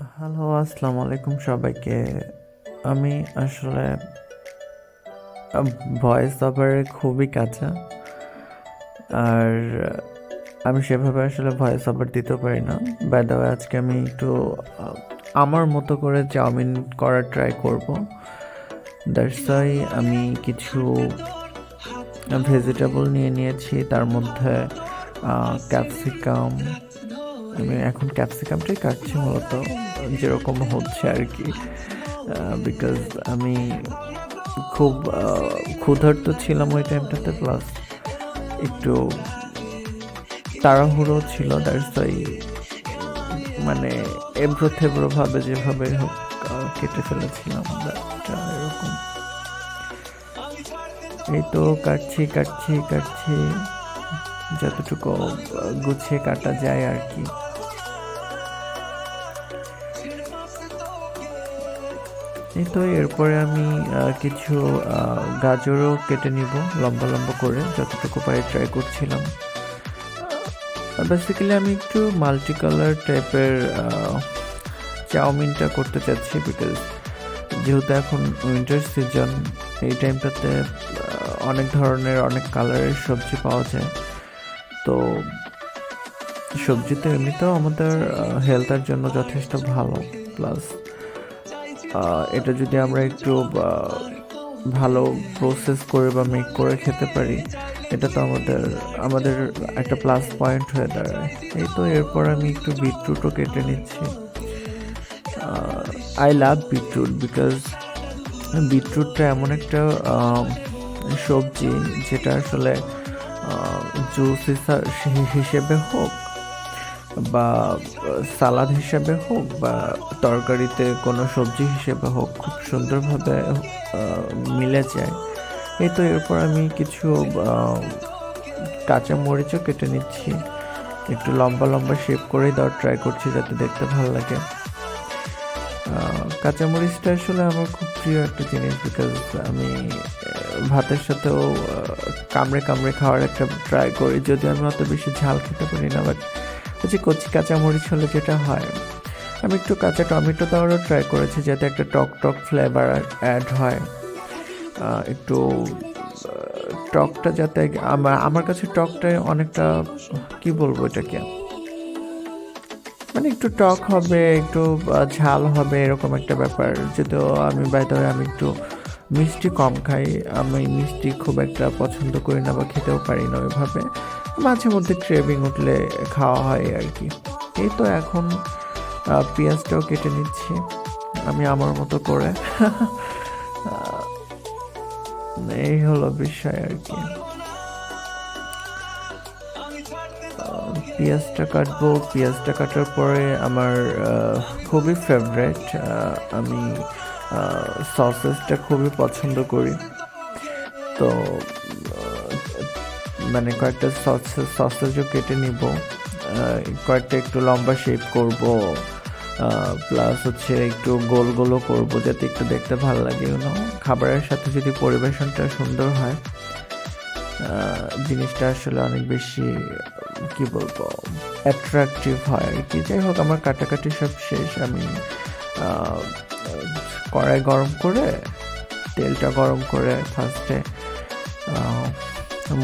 Hello আসসালামু আলাইকুম সবাইকে। আমি আসলে ভয়েস ওভারে খুবই কাঁচা। আর আমি সেভাবে আসলে ভয়েস ওভার দিতে পারি না। বাই দ্য আজকে আমি একটু আমার মতো করে চাউমিন করার ট্রাই করব। দ্যাটস আমি কিছু ভেজিটেবল নিয়ে নিয়েছি। তার মধ্যে ক্যাপসিকাম আমি এখন ক্যাপসিকামটাই কাটছি মূলত। যেরকম হচ্ছে আর কি বিকজ আমি খুব ক্ষুধার্ত ছিলাম ওই টাইমটাতে প্লাস একটু তাড়াহুড়ো ছিল ওয়াই মানে এব্রো থেব্রো ভাবে যেভাবে হোক কেটে ফেলেছিলাম এরকম। এই তো কাটছি কাটছি কাটছি, যতটুকু গুছিয়ে কাটা যায় আর কি। এই তো এরপরে আমি কিছু গাজরও কেটে নিব লম্বা লম্বা করে, যতটুকু পারি ট্রাই করছিলাম। বেসিক্যালি আমি একটু মাল্টি কালার টাইপের চাউমিনটা করতে চাচ্ছি বিকজ যেহেতু এখন উইন্টার সিজন এই টাইমটাতে অনেক ধরনের, অনেক কালারের সবজি পাওয়া যায়। তো সবজি তো এমনিতেও আমাদের হেলথের জন্য যথেষ্ট ভালো প্লাস এটা যদি আমরা একটু ভালো প্রসেস করে বা মেক করে খেতে পারি, এটা তো আমাদের আমাদের একটা প্লাস পয়েন্ট হয়ে দাঁড়ায়। এই তো এরপর আমি একটু বিটরুটও কেটে নিচ্ছি। আই লাভ বিটরুট বিকজ বিটরুটটা এমন একটা সবজি যেটা আসলে জুস হিসেবে হোক বা, সালাদ হিসেবে হোক বা তরকারিতে কোনো সবজি হিসেবে হোক, খুব সুন্দরভাবে মিলে যায়। এই তো এরপর আমি কিছু কাঁচা মরিচও কেটে নিচ্ছি। একটু লম্বা লম্বা শেপ করেই দেওয়ার ট্রাই করছি যাতে দেখতে ভালো লাগে। কাঁচামরিচটা আসলে আমার খুব প্রিয় একটা জিনিস বিকজ আমি ভাতের সাথেও কামড়ে কামড়ে খাওয়ার একটা ট্রাই করি। যদিও আমি অত বেশি ঝাল খেতে পারি না বাট হচ্ছে কচি কাঁচামরিচ হলে যেটা হয়। আমি একটু কাঁচা টমেটো দেওয়ারও ট্রাই করেছি যাতে একটা টক টক ফ্লেভার অ্যাড হয়। একটু টকটা যাতে আমার আমার কাছে টকটাই অনেকটা, কি বলব এটাকে? মানে একটু টক হবে, একটু ঝাল হবে, এরকম একটা ব্যাপার। যদিও আমি বাইতে আমি একটু মিষ্টি কম খাই, আমি মিষ্টি খুব একটা পছন্দ করি না বা খেতেও পারি না ওইভাবে। মাঝে মধ্যে ক্রেভিং উঠলে খাওয়া হয় আর কি। এই তো এখন পেঁয়াজটাও কেটে নিচ্ছি, আমি আমার মতো করে। এই হলো বিষয় আর কি। পেঁয়াজটা কাটবো, পেঁয়াজটা কাটার পরে আমার খুবই ফেভারেট আমি সসেসটা খুবই পছন্দ করি। তো মানে কয়েকটা সসেস সসেজও কেটে নিব। কয়েকটা একটু লম্বা শেপ করব। প্লাস হচ্ছে একটু গোল গোলও করব যাতে একটু দেখতে ভালো লাগে ইউনো খাবারের সাথে যদি পরিবেশনটা সুন্দর হয় জিনিসটা আসলে অনেক বেশি, কি বলব অ্যাট্রাকটিভ হয় আর কি। যাই হোক, আমার কাটাকাটি সব শেষ। আমি কড়াই গরম করে, তেলটা গরম করে ফার্স্টে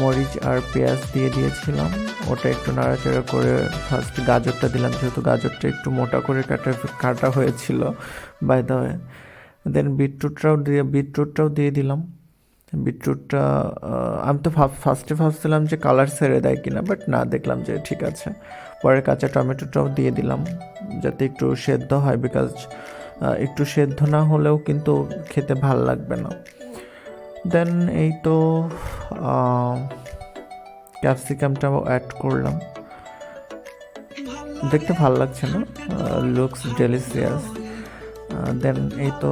মরিচ আর পেঁয়াজ দিয়ে দিয়েছিলাম। ওটা একটু নাড়াচাড়া করে ফার্স্ট গাজরটা দিলাম, যেহেতু গাজরটা একটু মোটা করে কাটা কাটা হয়েছিল বাই দ্য ওয়ে দেন বিটরুটটাও দিয়ে বিটরুটটাও দিয়ে দিলাম। বিটরুটটা আমি তো ফার্স্টে ভাবছিলাম যে কালার সেরে দেয় কিনা বাট না, দেখলাম যে ঠিক আছে। পরে কাঁচা টমেটোটাও দিয়ে দিলাম, যাতে একটু সেদ্ধ হয় বিকজ একটু সেদ্ধ না হলেও কিন্তু খেতে ভালো লাগবে না। দেন এই তো ক্যাপসিকামটাও অ্যাড করলাম। দেখতে ভালো লাগছে না? লুকস ডেলিসিয়াস দেন এই তো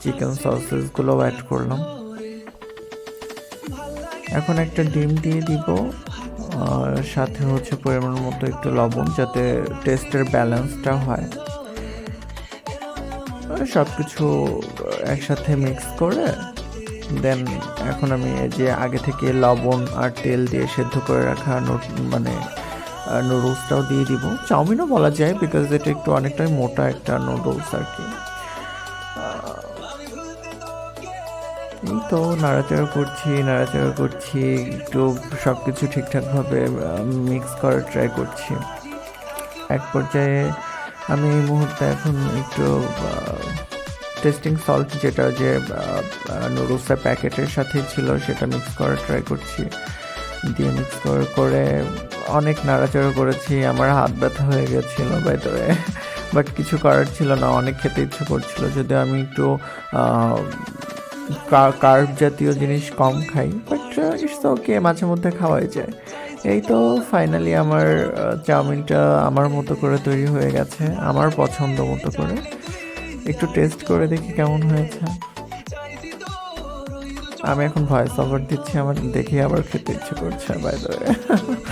চিকেন সসেসগুলোও অ্যাড করলাম। এখন একটা ডিম দিয়ে দিব আর সাথে হচ্ছে পরিমাণ মতো একটু লবণ যাতে টেস্টের ব্যালেন্সটা হয়। সব কিছু একসাথে মিক্স করে দেন এখন আমি যে আগে থেকে লবণ আর তেল দিয়ে সেদ্ধ করে রাখা মানে নুডলসটাও দিয়ে দিব। চাউমিনও বলা যায় বিকজ এটা একটু অনেকটাই মোটা একটা নুডলস আর কি। এই তো নাড়াচাড়া করছি নাড়াচাড়া করছি, একটু সব কিছু ঠিকঠাকভাবে মিক্স করার ট্রাই করছি। এক পর্যায়ে আমি এই মুহূর্তে এখন একটু টেস্টিং সল্ট যেটা যে নুডলসের প্যাকেটের সাথে ছিল সেটা মিক্স করার ট্রাই করছি। দিয়ে মিক্স করে করে অনেক নাড়াচাড়া করেছি, আমার হাত ব্যথা হয়ে গেছিল ভেতরে বাট কিছু করার ছিল না, অনেক খেতে ইচ্ছে করছিল, যদিও আমি একটু কার্ব জাতীয় জিনিস কম খাই বাট ইটস ওকে মাঝে মধ্যে খাওয়াই যায়। এই তো ফাইনালি আমার চাউমিনটা আমার মতো করে তৈরি হয়ে গেছে, আমার পছন্দ মতো করে। একটু টেস্ট করে দেখি কেমন হয়েছে। আমি এখন ভয়েস ওভার দিচ্ছি, আমার দেখে আবার খেতে ইচ্ছে করছে বাই দ্য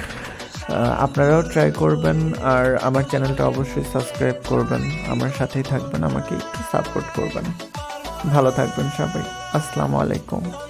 আপনারাও ট্রাই করবেন, আর আমার চ্যানেলটা অবশ্যই সাবস্ক্রাইব করবেন। আমার সাথেই থাকবেন, আমাকে একটু সাপোর্ট করবেন। ভালো থাকবেন সবাই। আসসালামু আলাইকুম।